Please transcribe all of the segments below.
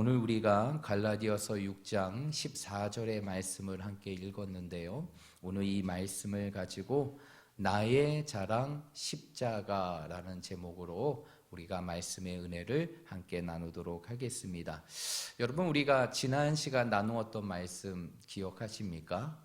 오늘 우리가 갈라디아서 6장 14절의 말씀을 함께 읽었는데요. 오늘 이 말씀을 가지고 나의 자랑 십자가라는 제목으로 우리가 말씀의 은혜를 함께 나누도록 하겠습니다. 여러분 우리가 지난 시간 나누었던 말씀 기억하십니까?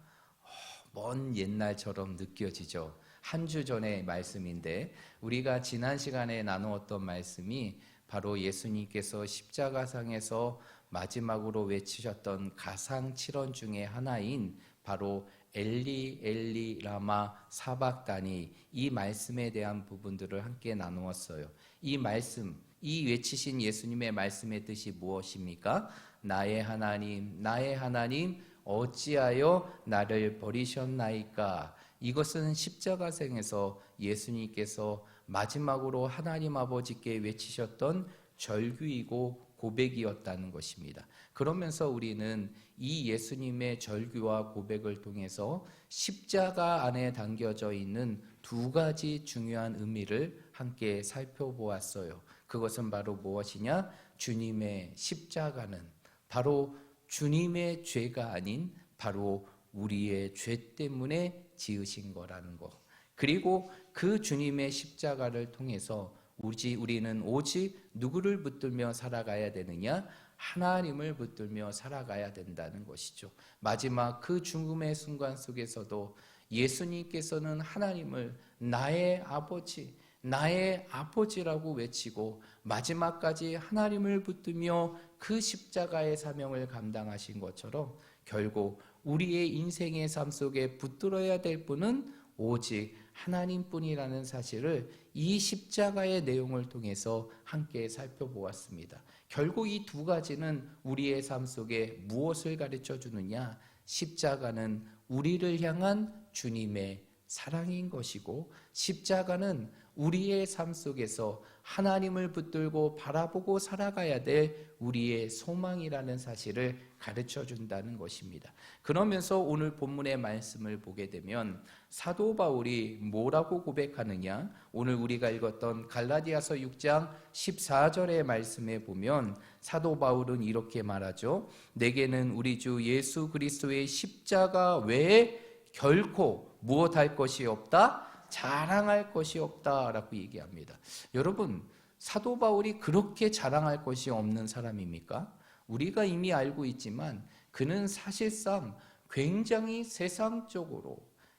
어, 먼 옛날처럼 느껴지죠. 한 주 전의 말씀인데 우리가 지난 시간에 나누었던 말씀이 바로 예수님께서 십자가상에서 마지막으로 외치셨던 가상 칠언 중에 하나인 바로 엘리 엘리 라마 사박다니 이 말씀에 대한 부분들을 함께 나누었어요. 이 말씀, 이 외치신 예수님의 말씀의 뜻이 무엇입니까? 나의 하나님, 나의 하나님 어찌하여 나를 버리셨나이까? 이것은 십자가생에서 예수님께서 마지막으로 하나님 아버지께 외치셨던 절규이고 고백이었다는 것입니다. 그러면서 우리는 이 예수님의 절규와 고백을 통해서 십자가 안에 담겨져 있는 두 가지 중요한 의미를 함께 살펴보았어요. 그것은 바로 무엇이냐? 주님의 십자가는 바로 주님의 죄가 아닌 바로 우리의 죄 때문에 지으신 거라는 것. 그리고 그 주님의 십자가를 통해서 우리 우리는 오직 누구를 붙들며 살아가야 되느냐? 하나님을 붙들며 살아가야 된다는 것이죠. 마지막 그 죽음의 순간 속에서도 예수님께서는 하나님을 나의 아버지, 나의 아버지라고 외치고 마지막까지 하나님을 붙들며 그 십자가의 사명을 감당하신 것처럼 결국 우리의 인생의 삶 속에 붙들어야 될 분은 오직 하나님뿐이라는 사실을 이 십자가의 내용을 통해서 함께 살펴보았습니다. 결국 이 두 가지는 우리의 삶 속에 무엇을 가르쳐 주느냐? 십자가는 우리를 향한 주님의 사랑인 것이고 십자가는 우리의 삶 속에서 하나님을 붙들고 바라보고 살아가야 될 우리의 소망이라는 사실을 가르쳐 준다는 것입니다. 그러면서 오늘 본문의 말씀을 보게 되면 사도 바울이 뭐라고 고백하느냐? 오늘 우리가 읽었던 갈라디아서 6장 14절의 말씀에 보면 사도 바울은 이렇게 말하죠. 내게는 우리 주 예수 그리스도의 십자가 외에 결코 무엇할 것이 없다. 자랑할 것이 없다라고 얘기합니다. 여러분, 사도 바울이 그렇게 자랑할 것이 없는 사람입니까? 우리가 이미 알고 있지만 그는 사실상 굉장히 세상적으로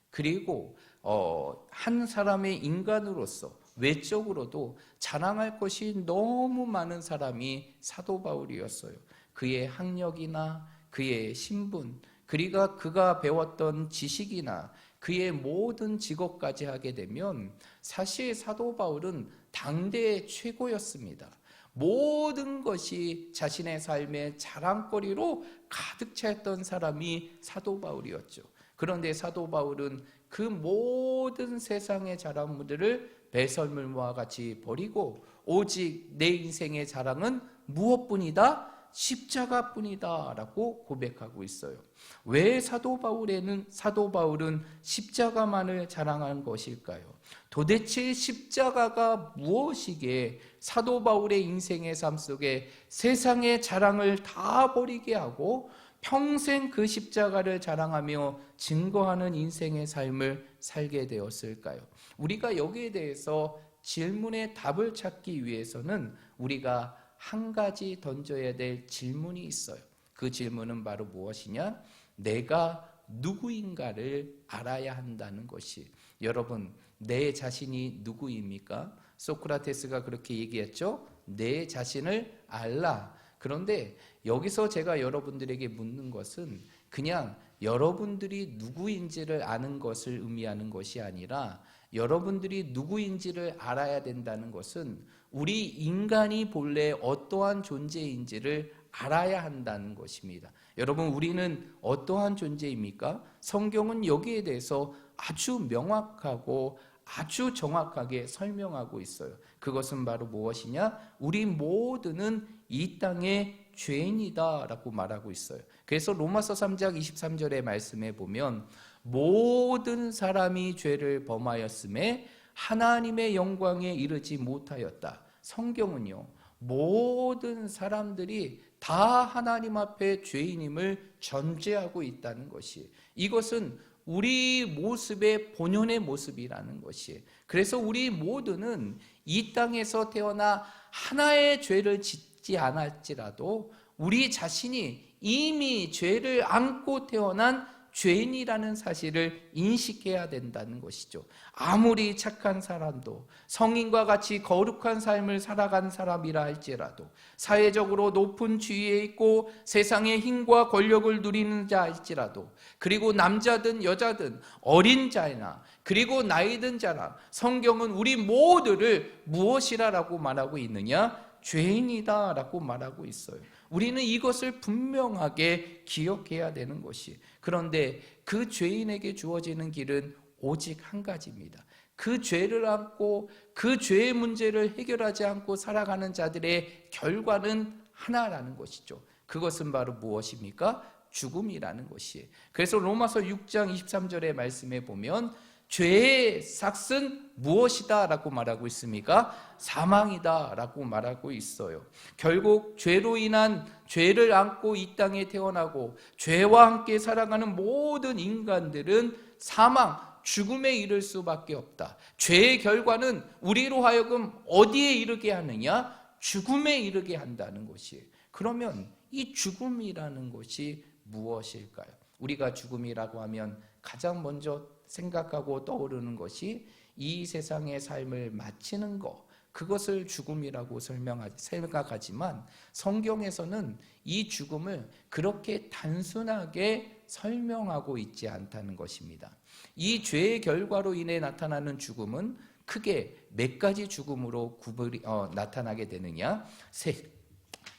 그리고 어, 한 사람의 인간으로서 외적으로도 자랑할 것이 너무 많은 사람이 사도 바울이었어요. 그의 학력이나 그의 신분, 그리고 그가 배웠던 지식이나 그의 모든 직업까지 하게 되면 사실 사도 바울은 당대의 최고였습니다. 모든 것이 자신의 삶의 자랑거리로 가득 차있던 사람이 사도 바울이었죠. 그런데 사도 바울은 그 모든 세상의 자랑들을 배설물과 같이 버리고 오직 내 인생의 자랑은 무엇뿐이다? 십자가뿐이다라고 고백하고 있어요. 왜 사도 바울에는 사도 바울은 십자가만을 자랑한 것일까요? 도대체 십자가가 무엇이기에 사도 바울의 인생의 삶 속에 세상의 자랑을 다 버리게 하고 평생 그 십자가를 자랑하며 증거하는 인생의 삶을 살게 되었을까요? 우리가 여기에 대해서 질문의 답을 찾기 위해서는 우리가 한 가지 던져야 될 질문이 있어요. 그 질문은 바로 무엇이냐? 내가 누구인가를 알아야 한다는 것이 여러분 내 자신이 누구입니까? 소크라테스가 그렇게 얘기했죠. 내 자신을 알라. 그런데 여기서 제가 여러분들에게 묻는 것은 그냥 여러분들이 누구인지를 아는 것을 의미하는 것이 아니라 여러분들이 누구인지를 알아야 된다는 것은 우리 인간이 본래 어떠한 존재인지를 알아야 한다는 것입니다. 여러분, 우리는 어떠한 존재입니까? 성경은 여기에 대해서 아주 명확하고 아주 정확하게 설명하고 있어요. 그것은 바로 무엇이냐? 우리 모두는 이 땅의 죄인이다라고 말하고 있어요. 그래서 로마서 3장 23절의 말씀에 보면 모든 사람이 죄를 범하였음에 하나님의 영광에 이르지 못하였다. 성경은요, 모든 사람들이 다 하나님 앞에 죄인임을 전제하고 있다는 것이 이것은 우리 모습의 본연의 모습이라는 것이 그래서 우리 모두는 이 땅에서 태어나 하나의 죄를 짓지 않았지라도 우리 자신이 이미 죄를 안고 태어난 죄인이라는 사실을 인식해야 된다는 것이죠. 아무리 착한 사람도 성인과 같이 거룩한 삶을 살아간 사람이라 할지라도 사회적으로 높은 지위에 있고 세상의 힘과 권력을 누리는 자 할지라도 그리고 남자든 여자든 어린 자나 그리고 나이 든 자나 성경은 우리 모두를 무엇이라라고 말하고 있느냐? 죄인이다라고 말하고 있어요. 우리는 이것을 분명하게 기억해야 되는 것이. 그런데 그 죄인에게 주어지는 길은 오직 한 가지입니다. 그 죄를 안고 그 죄의 문제를 해결하지 않고 살아가는 자들의 결과는 하나라는 것이죠. 그것은 바로 무엇입니까? 죽음이라는 것이에요. 그래서 로마서 6장 23절의 말씀에 보면 죄의 삭은 무엇이다 라고 말하고 있습니까? 사망이다 라고 말하고 있어요. 결국 죄로 인한 죄를 안고 이 땅에 태어나고 죄와 함께 살아가는 모든 인간들은 사망, 죽음에 이를 수밖에 없다. 죄의 결과는 우리로 하여금 어디에 이르게 하느냐? 죽음에 이르게 한다는 것이에요. 그러면 이 죽음이라는 것이 무엇일까요? 우리가 죽음이라고 하면 가장 먼저 생각하고 떠오르는 것이 이 세상의 삶을 마치는 것, 그것을 죽음이라고 설명하, 생각하지만 성경에서는 이 죽음을 그렇게 단순하게 설명하고 있지 않다는 것입니다. 이 죄의 결과로 인해 나타나는 죽음은 크게 몇 가지 죽음으로 구분이 어, 나타나게 되느냐? 세,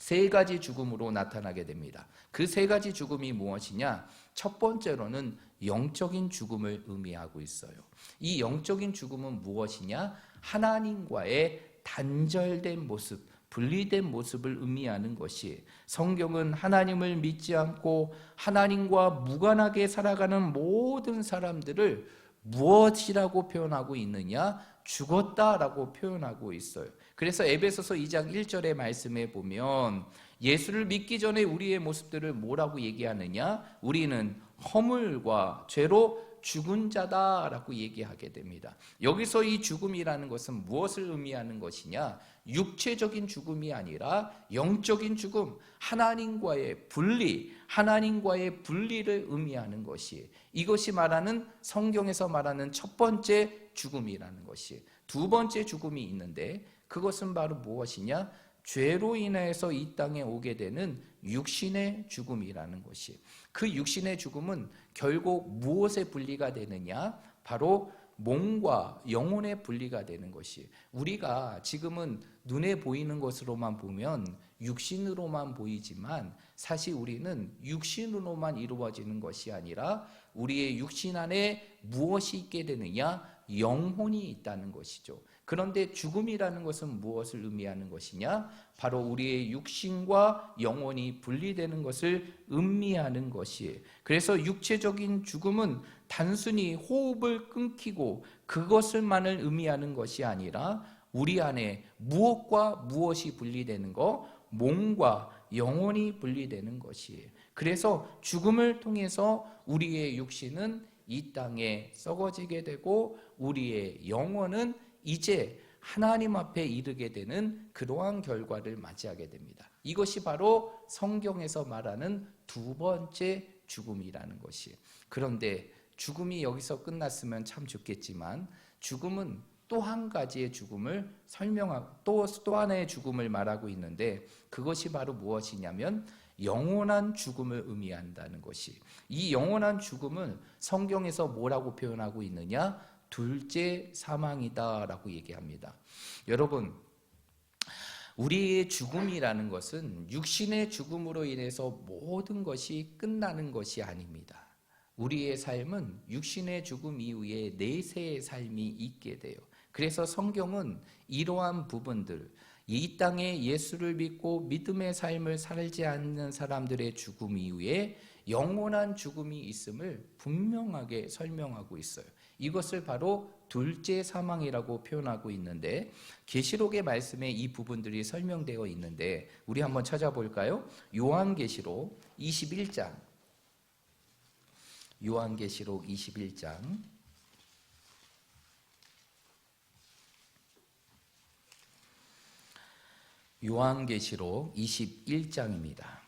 세 가지 죽음으로 나타나게 됩니다. 그 세 가지 죽음이 무엇이냐? 첫 번째로는 영적인 죽음을 의미하고 있어요. 이 영적인 죽음은 무엇이냐? 하나님과의 단절된 모습, 분리된 모습을 의미하는 것이 성경은 하나님을 믿지 않고 하나님과 무관하게 살아가는 모든 사람들을 무엇이라고 표현하고 있느냐? 죽었다라고 표현하고 있어요. 그래서 에베소서 2장 1절의 말씀에 보면 예수를 믿기 전에 우리의 모습들을 뭐라고 얘기하느냐? 우리는 허물과 죄로 죽은 자다라고 얘기하게 됩니다. 여기서 이 죽음이라는 것은 무엇을 의미하는 것이냐? 육체적인 죽음이 아니라 영적인 죽음, 하나님과의 분리, 하나님과의 분리를 의미하는 것이 이것이 말하는 성경에서 말하는 첫 번째 죽음이라는 것이 두 번째 죽음이 있는데 그것은 바로 무엇이냐? 죄로 인해서 이 땅에 오게 되는 육신의 죽음이라는 것이 그 육신의 죽음은 결국 무엇에 분리가 되느냐? 바로 몸과 영혼의 분리가 되는 것이 우리가 지금은 눈에 보이는 것으로만 보면 육신으로만 보이지만 사실 우리는 육신으로만 이루어지는 것이 아니라 우리의 육신 안에 무엇이 있게 되느냐? 영혼이 있다는 것이죠. 그런데 죽음이라는 것은 무엇을 의미하는 것이냐? 바로 우리의 육신과 영혼이 분리되는 것을 의미하는 것이에요. 그래서 육체적인 죽음은 단순히 호흡을 끊기고 그것을만을 의미하는 것이 아니라 우리 안에 무엇과 무엇이 분리되는 것, 몸과 영혼이 분리되는 것이에요. 그래서 죽음을 통해서 우리의 육신은 이 땅에 썩어지게 되고 우리의 영혼은 이제 하나님 앞에 이르게 되는 그러한 결과를 맞이하게 됩니다. 이것이 바로 성경에서 말하는 두 번째 죽음이라는 것이. 그런데 죽음이 여기서 끝났으면 참 좋겠지만 죽음은 또 한 가지의 죽음을 설명하고 또, 또 하나의 죽음을 말하고 있는데 그것이 바로 무엇이냐면 영원한 죽음을 의미한다는 것이 이 영원한 죽음은 성경에서 뭐라고 표현하고 있느냐? 둘째 사망이다라고 얘기합니다. 여러분, 우리의 죽음이라는 것은 육신의 죽음으로 인해서 모든 것이 끝나는 것이 아닙니다. 우리의 삶은 육신의 죽음 이후에 내세의 삶이 있게 돼요. 그래서 성경은 이러한 부분들, 이 땅에 예수를 믿고 믿음의 삶을 살지 않는 사람들의 죽음 이후에 영원한 죽음이 있음을 분명하게 설명하고 있어요. 이것을 바로 둘째 사망이라고 표현하고 있는데 계시록의 말씀에 이 부분들이 설명되어 있는데 우리 한번 찾아볼까요? 요한계시록 21장 요한계시록 21장 요한계시록 21장입니다.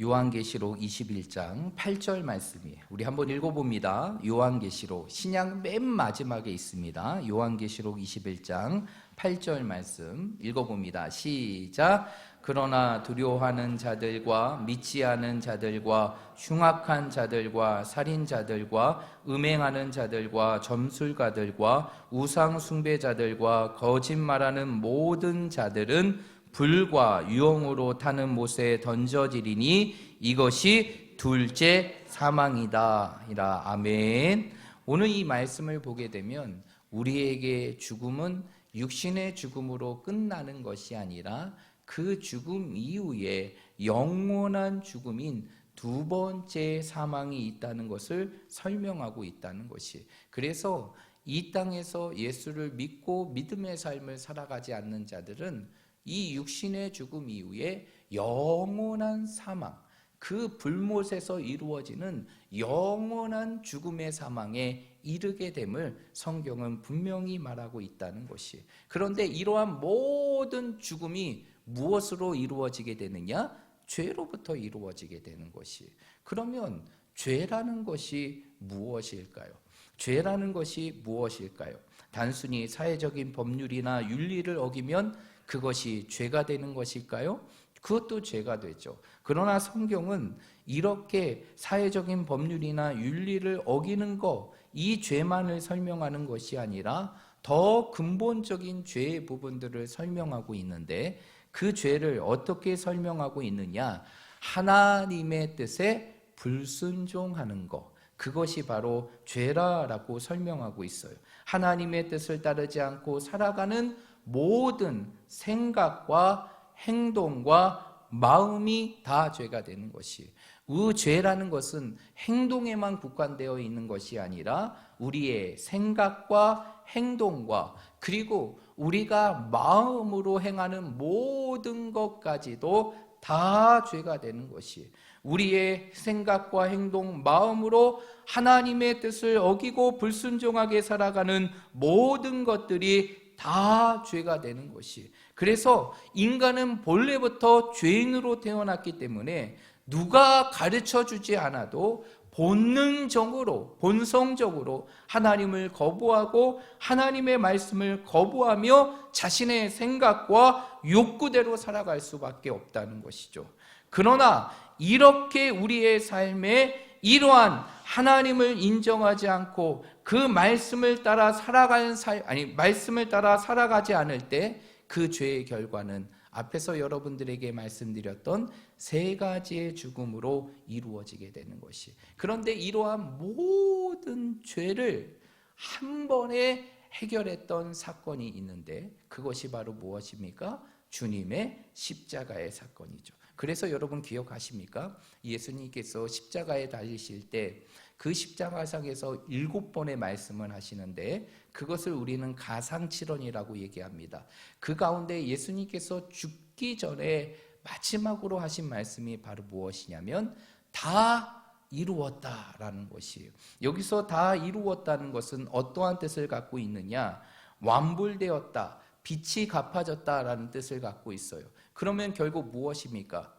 요한계시록 21장 8절 말씀이에요. 우리 한번 읽어봅니다. 요한계시록 신약 맨 마지막에 있습니다. 요한계시록 21장 8절 말씀 읽어봅니다. 시작. 그러나 두려워하는 자들과 믿지 않은 자들과 흉악한 자들과 살인자들과 음행하는 자들과 점술가들과 우상 숭배자들과 거짓말하는 모든 자들은 불과 유황으로 타는 못에 던져지리니 이것이 둘째 사망이다. 이라 아멘. 오늘 이 말씀을 보게 되면 우리에게 죽음은 육신의 죽음으로 끝나는 것이 아니라 그 죽음 이후에 영원한 죽음인 두 번째 사망이 있다는 것을 설명하고 있다는 것이. 그래서 이 땅에서 예수를 믿고 믿음의 삶을 살아가지 않는 자들은 이 육신의 죽음 이후에 영원한 사망, 그 불못에서 이루어지는 영원한 죽음의 사망에 이르게 됨을 성경은 분명히 말하고 있다는 것이. 그런데 이러한 모든 죽음이 무엇으로 이루어지게 되느냐? 죄로부터 이루어지게 되는 것이. 그러면 죄라는 것이 무엇일까요? 죄라는 것이 무엇일까요? 단순히 사회적인 법률이나 윤리를 어기면 그것이 죄가 되는 것일까요? 그것도 죄가 되죠. 그러나 성경은 이렇게 사회적인 법률이나 윤리를 어기는 것, 이 죄만을 설명하는 것이 아니라 더 근본적인 죄의 부분들을 설명하고 있는데 그 죄를 어떻게 설명하고 있느냐? 하나님의 뜻에 불순종하는 것. 그것이 바로 죄라라고 설명하고 있어요. 하나님의 뜻을 따르지 않고 살아가는 모든 생각과 행동과 마음이 다 죄가 되는 것이. 의 죄라는 것은 행동에만 국한되어 있는 것이 아니라 우리의 생각과 행동과 그리고 우리가 마음으로 행하는 모든 것까지도 다 죄가 되는 것이 우리의 생각과 행동, 마음으로 하나님의 뜻을 어기고 불순종하게 살아가는 모든 것들이 다 죄가 되는 것이. 그래서 인간은 본래부터 죄인으로 태어났기 때문에 누가 가르쳐 주지 않아도 본능적으로, 본성적으로 하나님을 거부하고 하나님의 말씀을 거부하며 자신의 생각과 욕구대로 살아갈 수밖에 없다는 것이죠. 그러나 이렇게 우리의 삶에 이러한 하나님을 인정하지 않고 그 말씀을 따라 살아가는 살 아니 말씀을 따라 살아가지 않을 때 그 죄의 결과는 앞에서 여러분들에게 말씀드렸던 세 가지의 죽음으로 이루어지게 되는 것이. 그런데 이러한 모든 죄를 한 번에 해결했던 사건이 있는데 그것이 바로 무엇입니까? 주님의 십자가의 사건이죠. 그래서 여러분 기억하십니까? 예수님께서 십자가에 달리실 때 그 십자가상에서 일곱 번의 말씀을 하시는데 그것을 우리는 가상칠언이라고 얘기합니다. 그 가운데 예수님께서 죽기 전에 마지막으로 하신 말씀이 바로 무엇이냐면 다 이루었다라는 것이에요. 여기서 다 이루었다는 것은 어떠한 뜻을 갖고 있느냐? 완불되었다, 빛이 갚아졌다라는 뜻을 갖고 있어요. 그러면 결국 무엇입니까?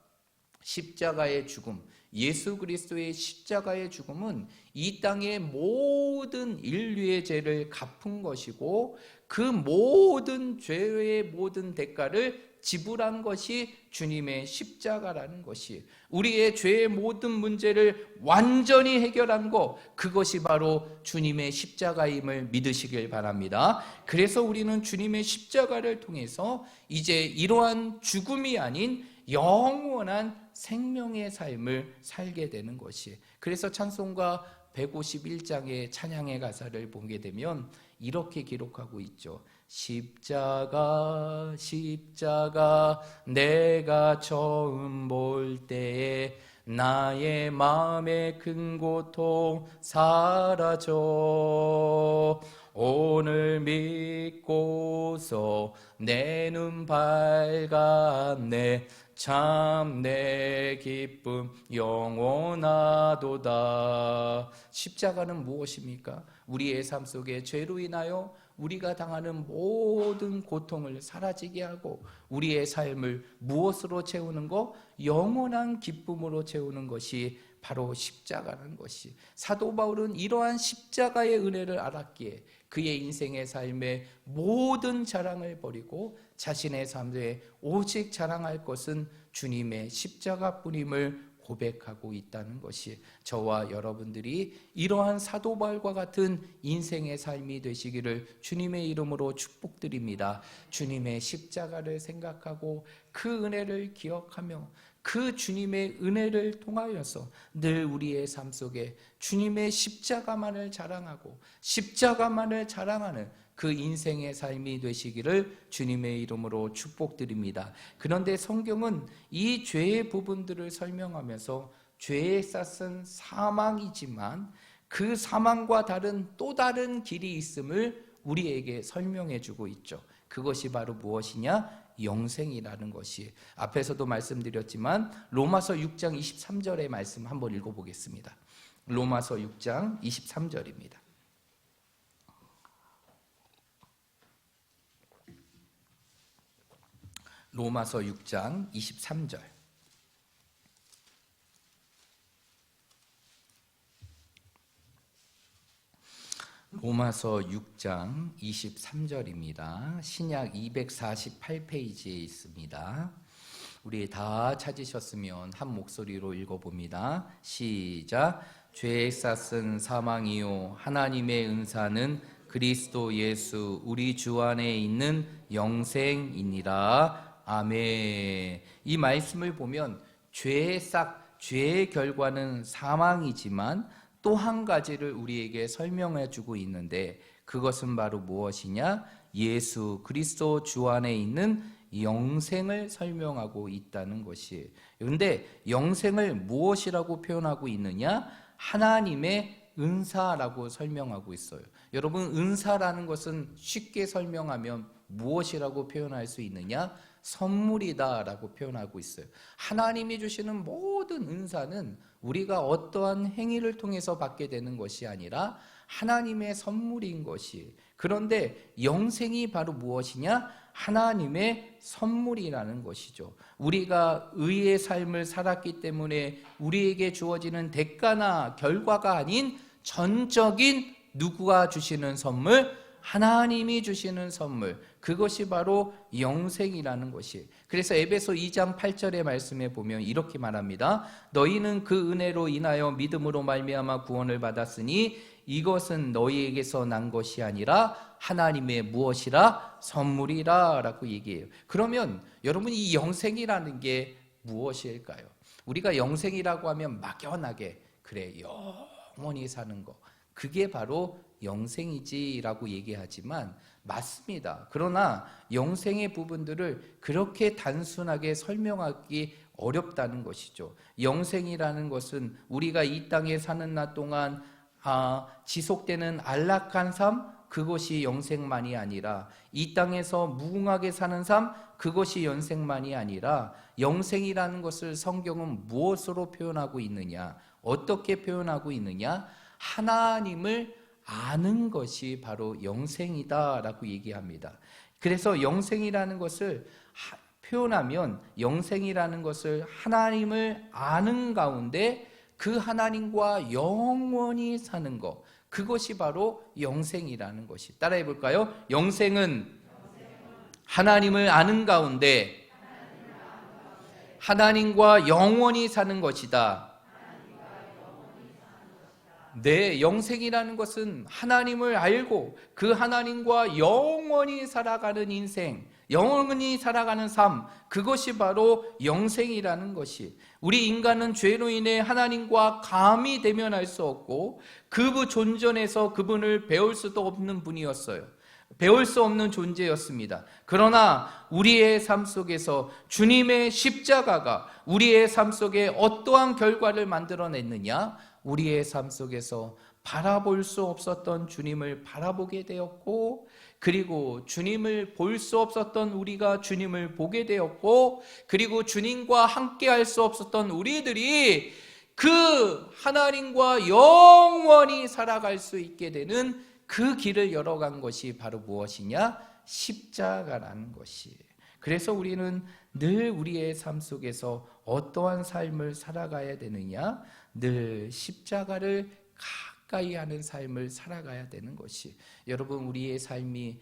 십자가의 죽음, 예수 그리스도의 십자가의 죽음은 이 땅의 모든 인류의 죄를 갚은 것이고 그 모든 죄의 모든 대가를 지불한 것이 주님의 십자가라는 것이 우리의 죄의 모든 문제를 완전히 해결한 것 그것이 바로 주님의 십자가임을 믿으시길 바랍니다. 그래서 우리는 주님의 십자가를 통해서 이제 이러한 죽음이 아닌 영원한 생명의 삶을 살게 되는 것이. 그래서 찬송가 151장의 찬양의 가사를 보게 되면 이렇게 기록하고 있죠. 십자가 십자가 내가 처음 볼 때에 나의 마음의 큰 고통 사라져 오늘 믿고서 내 눈 밝았네 참 내 기쁨 영원하도다 십자가는 무엇입니까? 우리의 삶 속에 죄로 인하여 우리가 당하는 모든 고통을 사라지게 하고 우리의 삶을 무엇으로 채우는 것? 영원한 기쁨으로 채우는 것이 바로 십자가라는 것이 사도 바울은 이러한 십자가의 은혜를 알았기에 그의 인생의 삶의 모든 자랑을 버리고 자신의 삶에 오직 자랑할 것은 주님의 십자가뿐임을 고백하고 있다는 것이 저와 여러분들이 이러한 사도 바울과 같은 인생의 삶이 되시기를 주님의 이름으로 축복드립니다. 주님의 십자가를 생각하고 그 은혜를 기억하며 그 주님의 은혜를 통하여서 늘 우리의 삶 속에 주님의 십자가만을 자랑하고 십자가만을 자랑하는 그 인생의 삶이 되시기를 주님의 이름으로 축복드립니다. 그런데 성경은 이 죄의 부분들을 설명하면서 죄의 쌌은 사망이지만 그 사망과 다른 또 다른 길이 있음을 우리에게 설명해 주고 있죠. 그것이 바로 무엇이냐? 영생이라는 것이 앞에서도 말씀드렸지만 로마서 6장 23절의 말씀 한번 읽어 보겠습니다. 로마서 6장 23절입니다. 로마서 6장 23절. 로마서 6장 23절입니다. 신약 248페이지에 있습니다. 우리 다 찾으셨으면 한 목소리로 읽어봅니다. 시작. 죄에 쌌은 사망이요 하나님의 은사는 그리스도 예수 우리 주 안에 있는 영생이니라. 아멘. 이 말씀을 보면 죄의 싹 죄의 결과는 사망이지만 또 한 가지를 우리에게 설명해 주고 있는데 그것은 바로 무엇이냐? 예수 그리스도 주 안에 있는 영생을 설명하고 있다는 것이. 그런데 영생을 무엇이라고 표현하고 있느냐? 하나님의 은사라고 설명하고 있어요. 여러분 은사라는 것은 쉽게 설명하면 무엇이라고 표현할 수 있느냐? 선물이다라고 표현하고 있어요. 하나님이 주시는 모든 은사는 우리가 어떠한 행위를 통해서 받게 되는 것이 아니라 하나님의 선물인 것이. 그런데 영생이 바로 무엇이냐? 하나님의 선물이라는 것이죠. 우리가 의의 삶을 살았기 때문에 우리에게 주어지는 대가나 결과가 아닌 전적인 누구가 주시는 선물? 하나님이 주시는 선물 그것이 바로 영생이라는 것이. 그래서 에베소 2장 8절의 말씀에 보면 이렇게 말합니다 너희는 그 은혜로 인하여 믿음으로 말미암아 구원을 받았으니 이것은 너희에게서 난 것이 아니라 하나님의 무엇이라? 선물이라라고 얘기해요. 그러면 여러분 이 영생이라는 게 무엇일까요? 우리가 영생이라고 하면 막연하게 그래 영원히 사는 거 그게 바로 영생이지라고 얘기하지만 맞습니다. 그러나 영생의 부분들을 그렇게 단순하게 설명하기 어렵다는 것이죠. 영생이라는 것은 우리가 이 땅에 사는 날 동안 아, 지속되는 안락한 삶 그것이 영생만이 아니라 이 땅에서 무궁하게 사는 삶 그것이 영생만이 아니라 영생이라는 것을 성경은 무엇으로 표현하고 있느냐 어떻게 표현하고 있느냐 하나님을 아는 것이 바로 영생이다라고 얘기합니다. 그래서 영생이라는 것을 표현하면 영생이라는 것을 하나님을 아는 가운데 그 하나님과 영원히 사는 것 그것이 바로 영생이라는 것이 따라해 볼까요? 영생은 하나님을 아는 가운데 하나님과 영원히 사는 것이다. 내 영생이라는 것은 하나님을 알고 그 하나님과 영원히 살아가는 인생, 영원히 살아가는 삶, 그것이 바로 영생이라는 것이. 우리 인간은 죄로 인해 하나님과 감히 대면할 수 없고 그분 존전에서 그분을 배울 수도 없는 분이었어요. 배울 수 없는 존재였습니다. 그러나 우리의 삶 속에서 주님의 십자가가 우리의 삶 속에 어떠한 결과를 만들어냈느냐? 우리의 삶 속에서 바라볼 수 없었던 주님을 바라보게 되었고, 그리고 주님을 볼 수 없었던 우리가 주님을 보게 되었고, 그리고 주님과 함께 할 수 없었던 우리들이 그 하나님과 영원히 살아갈 수 있게 되는 그 길을 열어간 것이 바로 무엇이냐? 십자가라는 것이. 그래서 우리는 늘 우리의 삶 속에서 어떠한 삶을 살아가야 되느냐? 늘 십자가를 가까이 하는 삶을 살아가야 되는 것이. 여러분, 우리의 삶이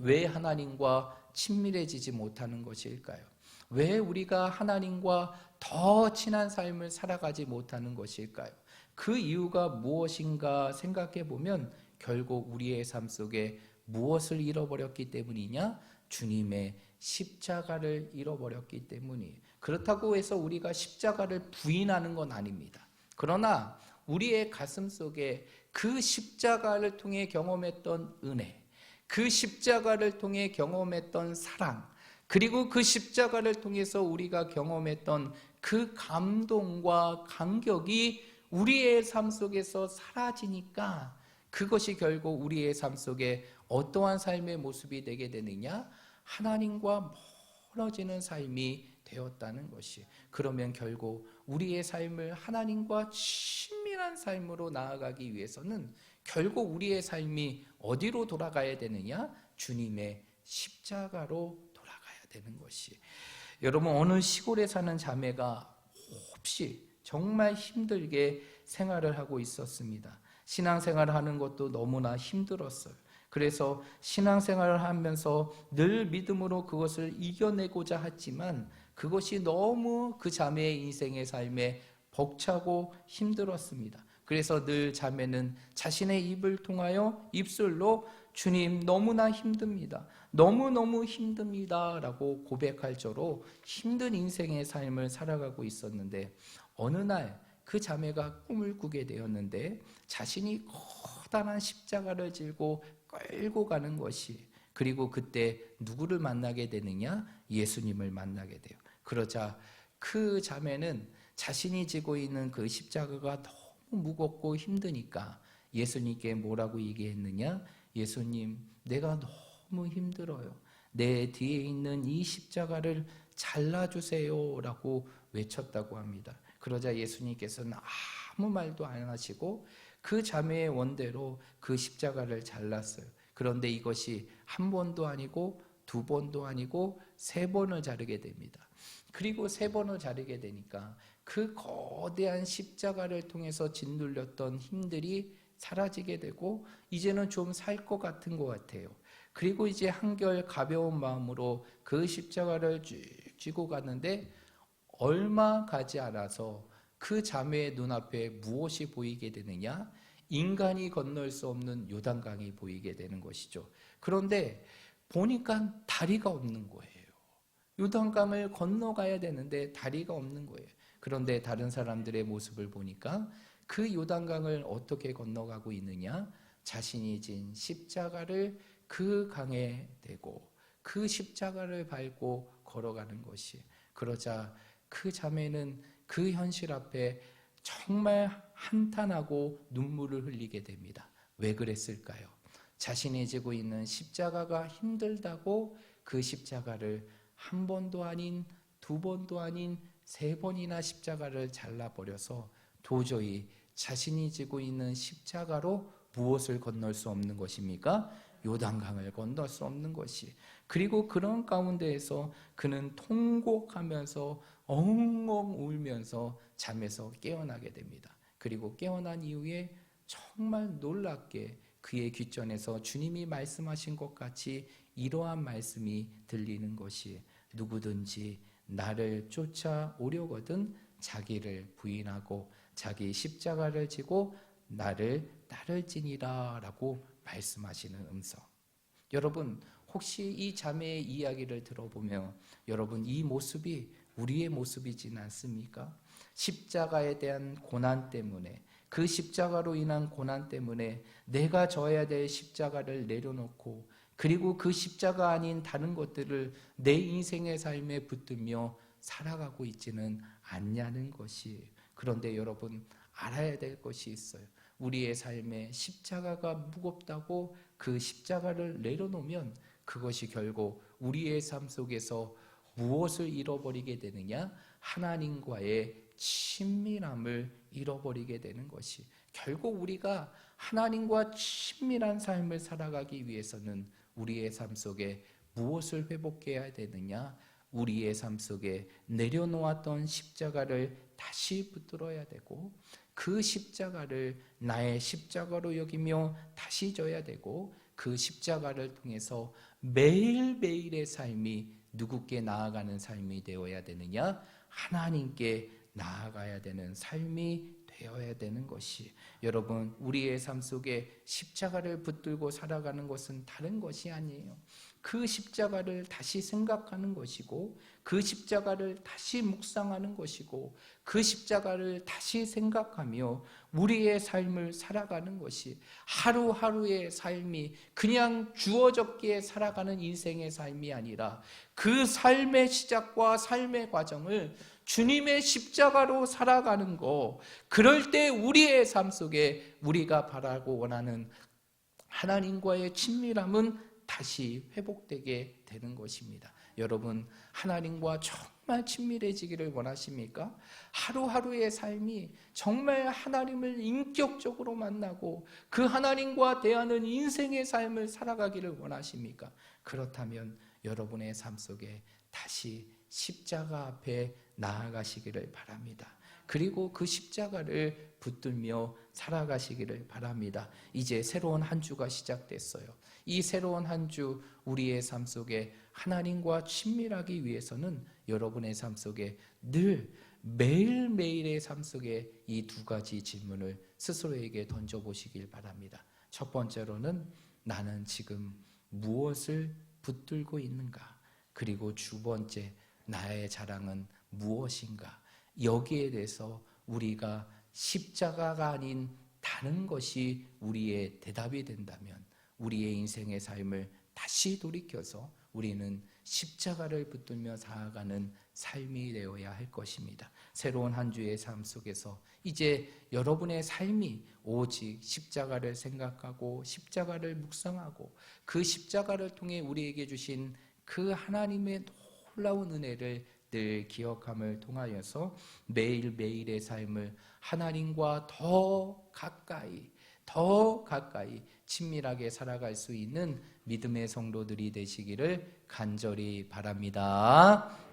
왜 하나님과 친밀해지지 못하는 것일까요? 왜 우리가 하나님과 더 친한 삶을 살아가지 못하는 것일까요? 그 이유가 무엇인가 생각해 보면 결국 우리의 삶 속에 무엇을 잃어버렸기 때문이냐? 주님의 십자가를 잃어버렸기 때문이. 그렇다고 해서 우리가 십자가를 부인하는 건 아닙니다. 그러나 우리의 가슴 속에 그 십자가를 통해 경험했던 은혜, 그 십자가를 통해 경험했던 사랑, 그리고 그 십자가를 통해서 우리가 경험했던 그 감동과 감격이 우리의 삶 속에서 사라지니까 그것이 결국 우리의 삶 속에 어떠한 삶의 모습이 되게 되느냐? 하나님과 멀어지는 삶이 되었다는 것이. 그러면 결국 우리의 삶을 하나님과 친밀한 삶으로 나아가기 위해서는 결국 우리의 삶이 어디로 돌아가야 되느냐? 주님의 십자가로 돌아가야 되는 것이. 여러분 어느 시골에 사는 자매가 혹시 정말 힘들게 생활을 하고 있었습니다. 신앙생활을 하는 것도 너무나 힘들었어요. 그래서 신앙생활을 하면서 늘 믿음으로 그것을 이겨내고자 했지만 그것이 너무 그 자매의 인생의 삶에 벅차고 힘들었습니다. 그래서 늘 자매는 자신의 입을 통하여 입술로 주님 너무나 힘듭니다. 너무너무 힘듭니다. 라고 고백할 저로 힘든 인생의 삶을 살아가고 있었는데 어느 날 그 자매가 꿈을 꾸게 되었는데 자신이 커다란 십자가를 질고 끌고 가는 것이 그리고 그때 누구를 만나게 되느냐? 예수님을 만나게 돼요. 그러자 그 자매는 자신이 지고 있는 그 십자가가 너무 무겁고 힘드니까 예수님께 뭐라고 얘기했느냐? 예수님, 내가 너무 힘들어요. 내 뒤에 있는 이 십자가를 잘라주세요. 라고 외쳤다고 합니다. 그러자 예수님께서는 아무 말도 안 하시고 그 자매의 원대로 그 십자가를 잘랐어요. 그런데 이것이 한 번도 아니고 두 번도 아니고 세 번을 자르게 됩니다. 그리고 세 번을 자르게 되니까 그 거대한 십자가를 통해서 짓눌렸던 힘들이 사라지게 되고 이제는 좀 살 것 같은 것 같아요. 그리고 이제 한결 가벼운 마음으로 그 십자가를 쭉 쥐고 가는데 얼마 가지 않아서 그 자매의 눈앞에 무엇이 보이게 되느냐? 인간이 건널 수 없는 요단강이 보이게 되는 것이죠. 그런데 보니까 다리가 없는 거예요. 요단강을 건너가야 되는데 다리가 없는 거예요. 그런데 다른 사람들의 모습을 보니까 그 요단강을 어떻게 건너가고 있느냐? 자신이 진 십자가를 그 강에 대고 그 십자가를 밟고 걸어가는 것이 그러자 그 자매는 그 현실 앞에 정말 한탄하고 눈물을 흘리게 됩니다. 왜 그랬을까요? 자신이 지고 있는 십자가가 힘들다고 그 십자가를 한 번도 아닌 두 번도 아닌 세 번이나 십자가를 잘라버려서 도저히 자신이 지고 있는 십자가로 무엇을 건널 수 없는 것입니까? 요단강을 건널 수 없는 것이. 그리고 그런 가운데에서 그는 통곡하면서 엉엉 울면서 잠에서 깨어나게 됩니다. 그리고 깨어난 이후에 정말 놀랍게 그의 귓전에서 주님이 말씀하신 것 같이 이러한 말씀이 들리는 것이 누구든지 나를 쫓아오려거든 자기를 부인하고 자기 십자가를 지고 나를 따를지니라 라고 말씀하시는 음성. 여러분 혹시 이 자매의 이야기를 들어보면 여러분 이 모습이 우리의 모습이진 않습니까? 십자가에 대한 고난 때문에 그 십자가로 인한 고난 때문에 내가 져야 될 십자가를 내려놓고 그리고 그 십자가 아닌 다른 것들을 내 인생의 삶에 붙들며 살아가고 있지는 않냐는 것이 그런데 여러분 알아야 될 것이 있어요. 우리의 삶에 십자가가 무겁다고 그 십자가를 내려놓으면 그것이 결국 우리의 삶 속에서 무엇을 잃어버리게 되느냐? 하나님과의 친밀함을 잃어버리게 되는 것이 결국 우리가 하나님과 친밀한 삶을 살아가기 위해서는 우리의 삶 속에 무엇을 회복해야 되느냐? 우리의 삶 속에 내려놓았던 십자가를 다시 붙들어야 되고 그 십자가를 나의 십자가로 여기며 다시 져야 되고 그 십자가를 통해서 매일매일의 삶이 누구께 나아가는 삶이 되어야 되느냐? 하나님께 나아가야 되는 삶이 되어야 되는 것이 여러분 우리의 삶 속에 십자가를 붙들고 살아가는 것은 다른 것이 아니에요. 그 십자가를 다시 생각하는 것이고 그 십자가를 다시 묵상하는 것이고 그 십자가를 다시 생각하며 우리의 삶을 살아가는 것이 하루하루의 삶이 그냥 주어졌기에 살아가는 인생의 삶이 아니라 그 삶의 시작과 삶의 과정을 주님의 십자가로 살아가는 거 그럴 때 우리의 삶 속에 우리가 바라고 원하는 하나님과의 친밀함은 다시 회복되게 되는 것입니다. 여러분 하나님과 정말 친밀해지기를 원하십니까? 하루하루의 삶이 정말 하나님을 인격적으로 만나고 그 하나님과 대하는 인생의 삶을 살아가기를 원하십니까? 그렇다면 여러분의 삶 속에 다시 십자가 앞에 나아가시기를 바랍니다. 그리고 그 십자가를 붙들며 살아가시기를 바랍니다. 이제 새로운 한 주가 시작됐어요. 이 새로운 한 주 우리의 삶 속에 하나님과 친밀하기 위해서는 여러분의 삶 속에 늘 매일매일의 삶 속에 이 두 가지 질문을 스스로에게 던져보시길 바랍니다. 첫 번째로는 나는 지금 무엇을 붙들고 있는가? 그리고 두 번째, 나의 자랑은 무엇인가? 여기에 대해서 우리가 십자가가 아닌 다른 것이 우리의 대답이 된다면 우리의 인생의 삶을 다시 돌이켜서 우리는 십자가를 붙들며 살아가는 삶이 되어야 할 것입니다. 새로운 한 주의 삶 속에서 이제 여러분의 삶이 오직 십자가를 생각하고 십자가를 묵상하고 그 십자가를 통해 우리에게 주신 그 하나님의 놀라운 은혜를 늘 기억함을 통하여서 매일매일의 삶을 하나님과 더 가까이 더 가까이 친밀하게 살아갈 수 있는 믿음의 성도들이 되시기를 간절히 바랍니다.